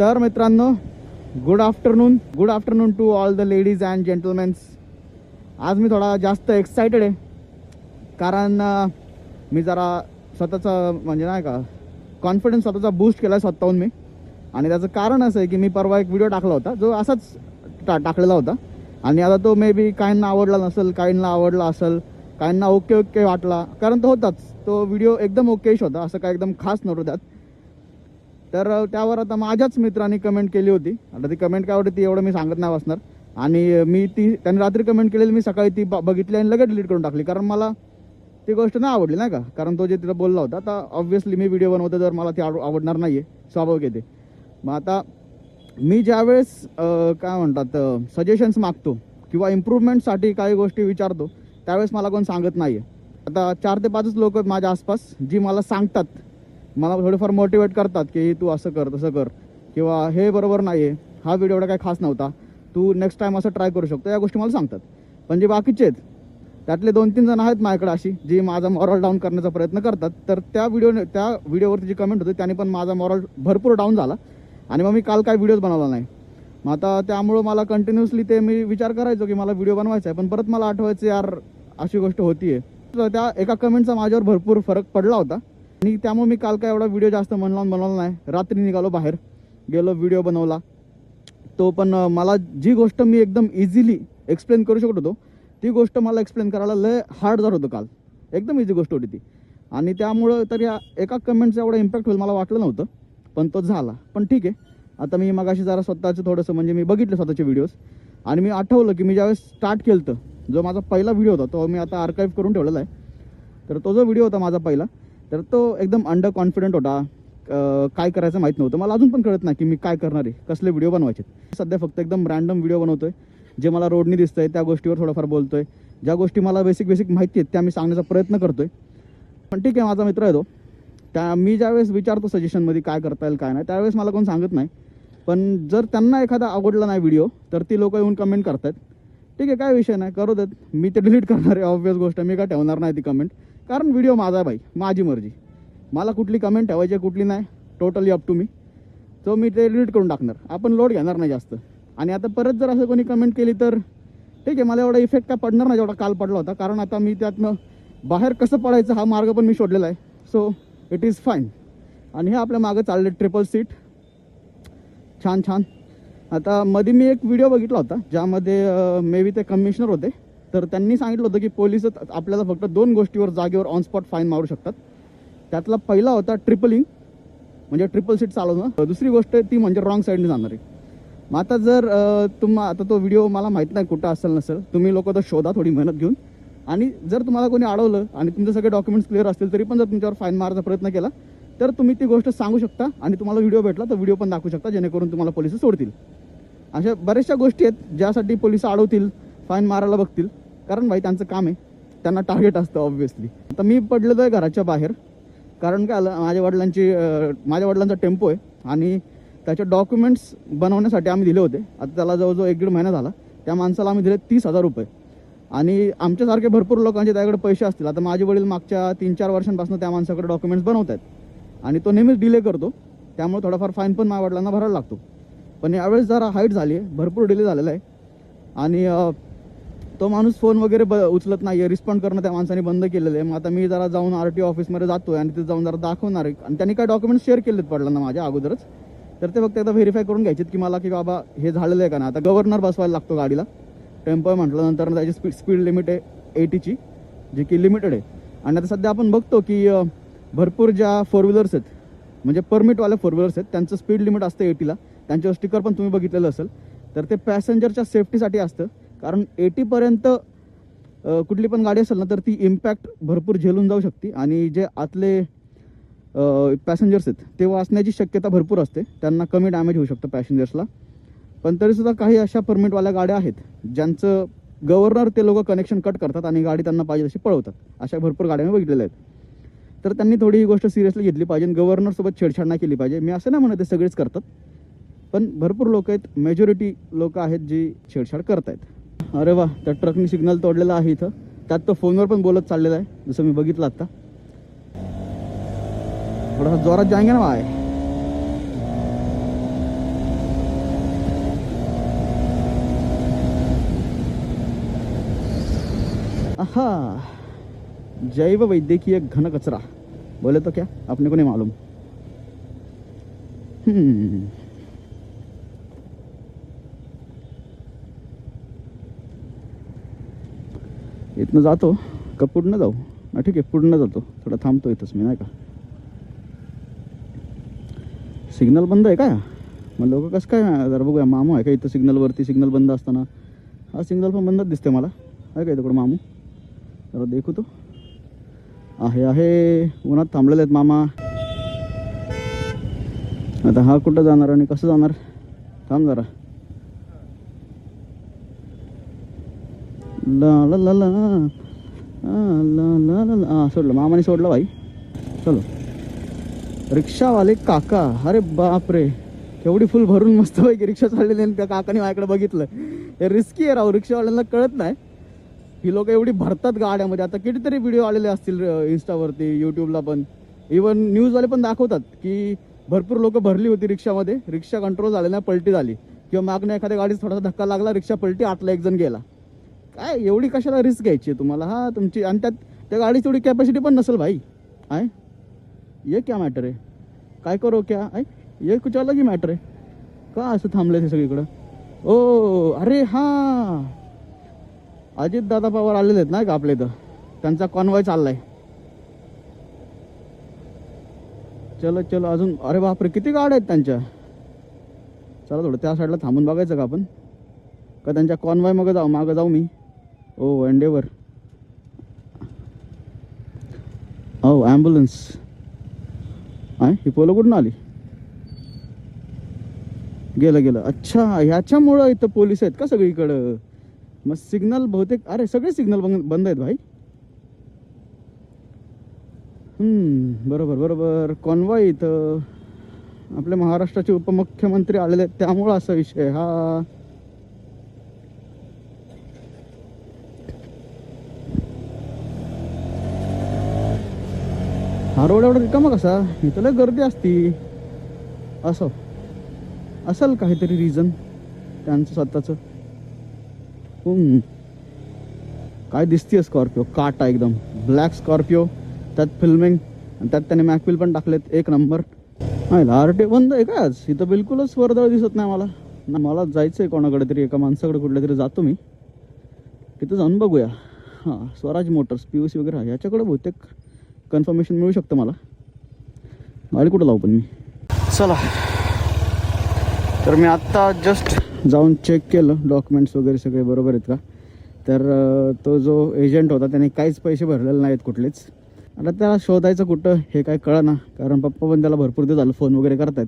तर मित्रांनो good afternoon good afternoon to all the ladies and gentlemens आज मी थोडा जास्त एक्सायटेड आहे. कारण मी जरा स्वतःचा म्हणजे नाही का कॉन्फिडन्स स्वतःचा बूस्ट केला आहे स्वतःहून मी. आणि त्याचं कारण असं आहे की मी परवा एक व्हिडिओ टाकला होता जो असाच टा टाकलेला होता. आणि आता तो मे बी काहींना आवडला नसेल काहींना आवडला असेल काहींना ओके ओके वाटला. कारण तो होताच. तो व्हिडिओ एकदम ओकेश होता असं काय एकदम खास नव्हतं त्यात. तर त्यावर आता माझ्याच मित्रांनी कमेंट केली होती. आता ती कमेंट काय होती ती एवढं मी सांगत नाही बसणार आणि मी ती त्यांनी रात्री कमेंट केलेली मी सकाळी ती ब- बघितली आणि लगेच डिलीट करून टाकली. कारण मला ती गोष्ट नाही आवडली नाही का? कारण तो जे तिथं बोलला होता आता ऑब्व्हियसली मी व्हिडिओ बनवतो तर मला ती आव- आवडणार नाही आहे स्वाभाविक येते मग आता मी ज्यावेळेस काय म्हणतात सजेशन्स मागतो किंवा इम्प्रूव्हमेंटसाठी काही गोष्टी विचारतो त्यावेळेस मला कोण सांगत नाही आहे आता चार ते पाचच लोक माझ्या आसपास जी मला सांगतात. मला थोडेफार मोटिवेट करतात की तू असं कर तसं कर. किंवा हे बरोबर नाही आहे हा व्हिडिओ एवढा काही खास नव्हता. तू नेक्स्ट टाईम असं ट्राय करू शकतो. या गोष्टी मला सांगतात. पण जे बाकीचे आहेत त्यातले दोन तीन जण आहेत माझ्याकडे अशी जी माझा मॉरल डाऊन करण्याचा प्रयत्न करतात. तर त्या व्हिडिओ त्या व्हिडिओवरती जी कमेंट होती त्याने पण माझा मॉरल भरपूर डाऊन झाला. आणि मग मी काल काय व्हिडिओज बनवला नाही. मग आता त्यामुळं मला कंटिन्युअसली ते मी विचार करायचो की मला व्हिडिओ बनवायचा आहे पण परत मला आठवायचं यार अशी गोष्ट होतीये. तर त्या एका कमेंटचा माझ्यावर भरपूर फरक पडला होता. आणि त्यामुळे मी काल काय एवढा व्हिडिओ जास्त मन लावून बनवला नाही. रात्री निघालो बाहेर. गेलो व्हिडिओ बनवला. तो पण मला जी गोष्ट मी एकदम इझिली एक्सप्लेन करू शकत होतो ती गोष्ट मला एक्सप्लेन करायला लय हार्ड जात होतं काल. एकदम इझी गोष्ट होती ती. आणि त्यामुळं तर या एका कमेंटचा एवढा इम्पॅक्ट होईल मला वाटलं नव्हतं पण तो झाला. पण ठीक आहे. आता मी मगाशी जरा स्वतःचं थोडंसं म्हणजे मी बघितलं स्वतःचे व्हिडिओज आणि मी आठवलं की मी ज्यावेळेस स्टार्ट केलं होतं जो माझा पहिला व्हिडिओ होता तो मी आता आर्काईव्ह करून ठेवलेला आहे. तर तो जो व्हिडिओ होता माझा पहिला तर तो एकदम अंडर कॉन्फिडंट होता. काय करायचं माहीत नव्हतं. मला अजून पण कळत नाही की मी काय करणार आहे. कसले व्हिडिओ बनवायचे सध्या फक्त एकदम रॅन्डम व्हिडिओ बनवतोय. जे मला रोडनी दिसतंय त्या गोष्टीवर थोडंफार बोलतोय. ज्या गोष्टी मला बेसिक बेसिक माहिती आहेत त्या मी सांगण्याचा प्रयत्न करतोय. पण ठीक आहे माझा मित्र आहे तो. त्या मी ज्यावेळेस विचारतो सजेशनमध्ये काय करता येईल काय नाही त्यावेळेस मला कोण सांगत नाही. पण जर त्यांना एखादा आवडला नाही व्हिडिओ तर ती लोक येऊन कमेंट करतात ठीक आहे काय विषय नाही. करू देत. मी ते डिलीट करणार आहे ऑब्वियस गोष्ट. मी काय ठेवणार नाही ती कमेंट कारण व्हिडिओ माझा भाई माझी मर्जी. मला कुठली कमेंट ठेवायची आहे, कुठली नाही टोटली अप टू मी तो मी ते डिलीट करून टाकणार. आपण लोड घेणार नाही जास्त. आणि आता परत जर असं कोणी कमेंट केली तर ठीक आहे मला एवढा इफेक्ट काय पडणार नाही जेवढा काल पडला होता? कारण आता मी त्यातनं बाहेर कसं पडायचं हा मार्ग पण मी शोधलेला आहे. सो इट इज फाईन आणि हे आपल्या मागं चालले ट्रिपल सीट छान छान. आता मध्ये मी एक व्हिडिओ बघितला होता ज्यामध्ये मे बी ते कमिशनर होते. तर त्यांनी सांगितलं होतं की पोलीस आपल्याला फक्त दोन गोष्टीवर जागेवर ऑन स्पॉट फाईन मारू शकतात. त्यातला पहिला होता ट्रिपलिंग म्हणजे ट्रिपल सीट चालवणं. दुसरी गोष्ट आहे ती म्हणजे रॉंग साईडने जाणारी. मग आता जर तुम्हा आता तो व्हिडिओ मला माहीत नाही कुठं असेल नसेल तुम्ही लोक तर शोधा थोडी मेहनत घेऊन. आणि जर तुम्हाला कोणी अडवलं आणि तुमचे सगळे डॉक्युमेंट्स क्लिअर असतील तरी पण जर तुमच्यावर फाईन मारायचा प्रयत्न केला तर तुम्ही ती गोष्ट सांगू शकता आणि तुम्हाला व्हिडिओ भेटला तर व्हिडिओ पण दाखवू शकता जेणेकरून तुम्हाला पोलीस सोडतील. अशा बऱ्याचशा गोष्टी आहेत ज्यासाठी पोलीस अडवतील फाईन मारायला बघतील. कारण भाई त्यांचं काम आहे. त्यांना टार्गेट असतं ऑब्व्हियसली तर मी पडलेलो आहे घराच्या बाहेर. कारण काय आलं माझ्या वडिलांची माझ्या वडिलांचा टेम्पो आहे. आणि त्याचे डॉक्युमेंट्स बनवण्यासाठी आम्ही दिले होते. आता त्याला जवळजवळ एक दीड महिना झाला. त्या माणसाला आम्ही दिले तीस हजार रुपये. आणि आमच्यासारखे भरपूर लोकांचे त्याकडे पैसे असतील. आता माझे वडील मागच्या तीन चार वर्षांपासून त्या माणसाकडे डॉक्युमेंट्स बनवत आहेत. आणि तो नेहमीच डिले करतो. त्यामुळे थोडाफार फाईन पण माझ्या वडिलांना भरायला लागतो. पण यावेळेस जरा हाईट झाली आहे. भरपूर डिले झालेला आहे. आणि तो माणूस फोन वगैरे ब उचलत नाही आहे रिस्पॉन्ड करणं त्या माणसाने बंद केलेलं आहे मग आता मी जरा जाऊन आर टी ऑफिसमध्ये जातोय आणि तिथे जाऊन जरा दाखवणार आहे. आणि त्यांनी काय डॉक्युमेंट्स शेअर केलेत पडलं माझ्या अगोदरच. तर ते फक्त एकदा व्हेरीफाय करून घ्यायचे की मला की बाबा हे झालेलं आहे का ना आता गव्हर्नर बसवायला लागतो गाडीला. टेम्पो म्हटलं नंतर त्याची स्पीड स्पीड लिमिट आहे एटीची जी की लिमिटेड आहे. आणि आता सध्या आपण बघतो की भरपूर ज्या फोर व्हीलर्स आहेत म्हणजे परमिटवाल्या फोर व्हीलर्स आहेत त्यांचं स्पीड लिमिट असतं एटीला त्यांच्यावर स्टिकर पण तुम्ही बघितलेलं असेल. तर ते पॅसेंजरच्या सेफ्टीसाठी असतं. कारण एटीपर्यंत कुठली पण गाडी असेल ना तर ती इम्पॅक्ट भरपूर झेलून जाऊ शकते. आणि जे आतले पॅसेंजर्स आहेत ते वाचण्याची शक्यता भरपूर असते. त्यांना कमी डॅमेज होऊ शकतं पॅसेंजर्सला पण तरीसुद्धा काही अशा परमिटवाल्या गाड्या आहेत ज्यांचं गव्हर्नर ते लोक कनेक्शन कट करतात आणि गाडी त्यांना पाहिजे तशी पळवतात. अशा भरपूर गाड्या मी बघितलेल्या आहेत. तर त्यांनी थोडी ही गोष्ट सिरियसली घेतली पाहिजे गव्हर्नरसोबत छेडछाड नाही केली पाहिजे. मी असं नाही म्हणत ते सगळेच करतात. पण भरपूर लोक आहेत मेजॉरिटी लोक आहेत जी छेडछाड करत आहेत अरे वाह तो ट्रक ने सिग्नल तोडलेला आहे इथं. त्यात तो फोनवर पण बोलत चाललेला आहे, जसं मी बघितलं आत्ता. थोडासा जोरात जायंगे ना वाय हा जैव वैद्यकीय घन कचरा. बोले तो क्या? अपने को नहीं मालूम. हम्म. इथनं जातो का पुढनं जाऊ? ना ठीक आहे पुढनं जातो. थोडा थांबतो इथंच मी नाही का? सिग्नल बंद आहे का? मग लोक कसं काय जरा बघूया मामू आहे का इथं सिग्नलवरती सिग्नल बंद असताना. हा सिग्नल पण बंदच दिसते मला. आहे का इथं मामू? जरा देखू तो. आहे आहे. उन्हात थांबलेले आहेत मामा. आता हा कुठं जाणार आणि कसं जाणार? थांब जरा. ला ला ला ला. ला सोडलं मामाने सोडलं भाई चलो रिक्षावाले काका अरे बापरे एवढी केवढी फुल भरून मस्त पैकी रिक्षा चाललेली आणि त्या काकाने माझ्याकडे बघितलं हे रिस्की आहे राव रिक्षावाल्यांना कळत नाही ही लोक एवढी भरतात गाड्यामध्ये आता कितीतरी व्हिडिओ आलेले असतील इन्स्टावरती यूट्यूबला पण इवन न्यूजवाले पण दाखवतात की भरपूर लोक भरली होती रिक्षामध्ये रिक्षा कंट्रोल झाले नाही पलटी झाली किंवा मागनं एखाद्या गाडीत थोडासा धक्का लागला रिक्षा पलटी आतला एक जण गेला काय एवढी कशाला रिस्क घ्यायची आहे तुम्हाला? हा तुमची आणि त्यात त्या गाडीची एवढी कॅपॅसिटी पण नसेल भाई. आहे ये क्या मॅटर आहे? काय करो क्या? आहे ये कुछ अलग ही मॅटर आहे. का असं थांबलं ते सगळीकडं? ओ अरे हा! अजित दादा पवार आलेले आहेत ना का आपल्या इथं. त्यांचा कॉन्वॉय चाललाय. चलो चलो अजून अरे बापरे किती गाड्या आहेत त्यांच्या? चला थोडं त्या साईडला थांबून बघायचं का आपण? का त्यांच्या कॉन्वॉय मग जाऊ मागं जाऊ मी? ओ एंडेवर ओ ॲम्ब्युलन्स आहे ही पोलं कुठून आली? गेलं गेलं. अच्छा ह्याच्यामुळं इथं पोलीस आहेत का सगळीकडं? मग सिग्नल बहुतेक अरे सगळे सिग्नल बंद बंद आहेत भाई. बरोबर बरोबर. कॉन्वॉय इथं. आपल्या महाराष्ट्राचे उपमुख्यमंत्री आलेले आहेत. त्यामुळं असा विषय हा. हा रोड एवढा रिकामा कसा? इथं लय गर्दी असती. असं. असेल काहीतरी रिझन त्यांचं स्वतःचं. काय दिसतीये स्कॉर्पिओ? काटा एकदम. ब्लॅक स्कॉर्पिओ त्यात फिल्मिंग आणि त्यात त्याने मॅकविल पण टाकलेत एक नंबर नाही आर बंद आहे का आज? इथं बिलकुलच वर्दळ दिसत नाही मला. ना मला जायचं आहे कोणाकडे तरी एका माणसाकडे कुठल्या तरी जातो मी. तिथं जाऊन बघूया. हां Swaraj motors P U C वगैरे आहे. याच्याकडे बहुतेक कन्फर्मेशन मिळू शकतं मला. गाडी कुठं लावू पण मी? चला. तर मी आत्ता जस्ट जाऊन चेक केलं. डॉक्युमेंट्स वगैरे सगळे बरोबर आहेत का? तर तो जो एजंट होता त्याने काहीच पैसे भरलेले नाहीत कुठलेच. आता त्याला शोधायचं कुठं हे काय कळा ना कारण पप्पा पण त्याला भरपूर ते झालं फोन वगैरे करतायत.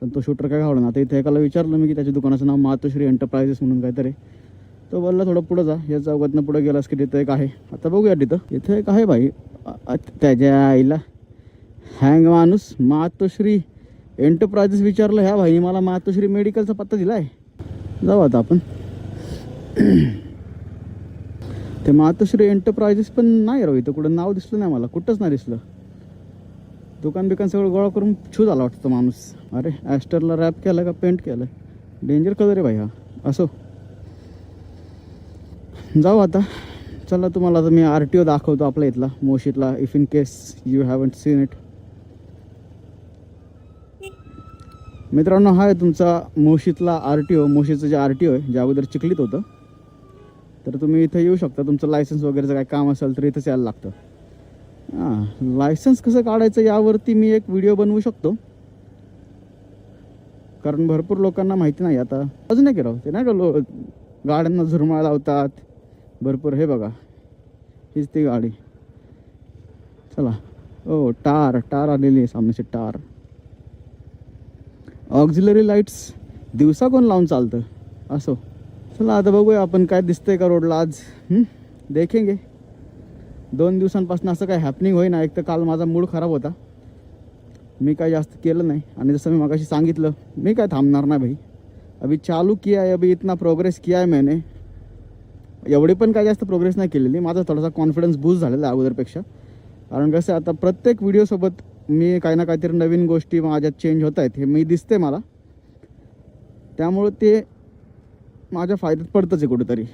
पण तो शूटर काय घावला ना आता इथे एकाला विचारलं मी की त्याच्या दुकानाचं नाव मातोश्री एंटरप्राइजेस म्हणून काहीतरी. तो बोलला थोडं पुढं जा. या चौकातनं पुढं गेलास की तिथं एक आहे. आता बघूया तिथं. इथं एक आहे भाई. त्याच्या आईला. हँग माणूस मातोश्री एंटरप्राइजेस विचारलं ह्या भाईने मला मातोश्री मेडिकलचा पत्ता दिला आहे जाऊ आता आपण. ते मातोश्री एंटरप्राइजेस पण नाही राहू इथं. कुठं नाव दिसलं नाही मला. कुठंच नाही दिसलं. दुकान बिकान सगळं गोळा करून छू झाला वाटतं माणूस. अरे ॲस्टरला रॅप केलं का पेंट केलं? डेंजर कलर आहे भाई हा. असो. जाऊ आता. चला तुम्हाला आता मी आर टी ओ दाखवतो आपल्या इथला मोशीतला if in case you haven't seen it मित्रांनो हा आहे तुमचा मोशीतला आर टी ओ मोशीचं जे आर टी ओ आहे जे अगोदर चिखलीत होतं. तर तुम्ही इथं येऊ शकता तुमचं लायसन्स वगैरेचं काय काम असेल तर इथंच यायला लागतं. हां लायसन्स कसं काढायचं यावरती मी एक व्हिडिओ बनवू शकतो. कारण भरपूर लोकांना माहिती नाही आता. अजून नाही केलं ते नाही का लो गाड्यांना झुरमाळ लावतात भरपूर. हे बघा. हीच ती गाडी. चला. ओ टार. टार आलेली आहे सामनेची टार. ऑक्झिलरी लाईट्स दिवसा कोण लावून चालतं? असो. चला आता बघूया आपण काय दिसतंय का रोडला आज. देखेंगे. दोन दिवसांपासून असं काय हॅपनिंग होईना. एक तर काल माझा मूड खराब होता. मी काय जास्त केलं नाही. आणि जसं मी मगाशी सांगितलं मी काय थांबणार नाही भाई. अभी चालू किया है अभी इतना प्रोग्रेस किया है मैंने. एवढी पण काय जास्त प्रोग्रेस नाही केलेली. माझा थोडासा कॉन्फिडन्स बूस्ट झालेला आहे अगोदरपेक्षा. कारण कसं आहे, आता प्रत्येक व्हिडिओसोबत मी काही ना काहीतरी नवीन गोष्टी माझ्यात चेंज होत आहेत हे मी दिसते मला. त्यामुळं ते माझ्या फायद्यात पडतंच आहे कुठेतरी.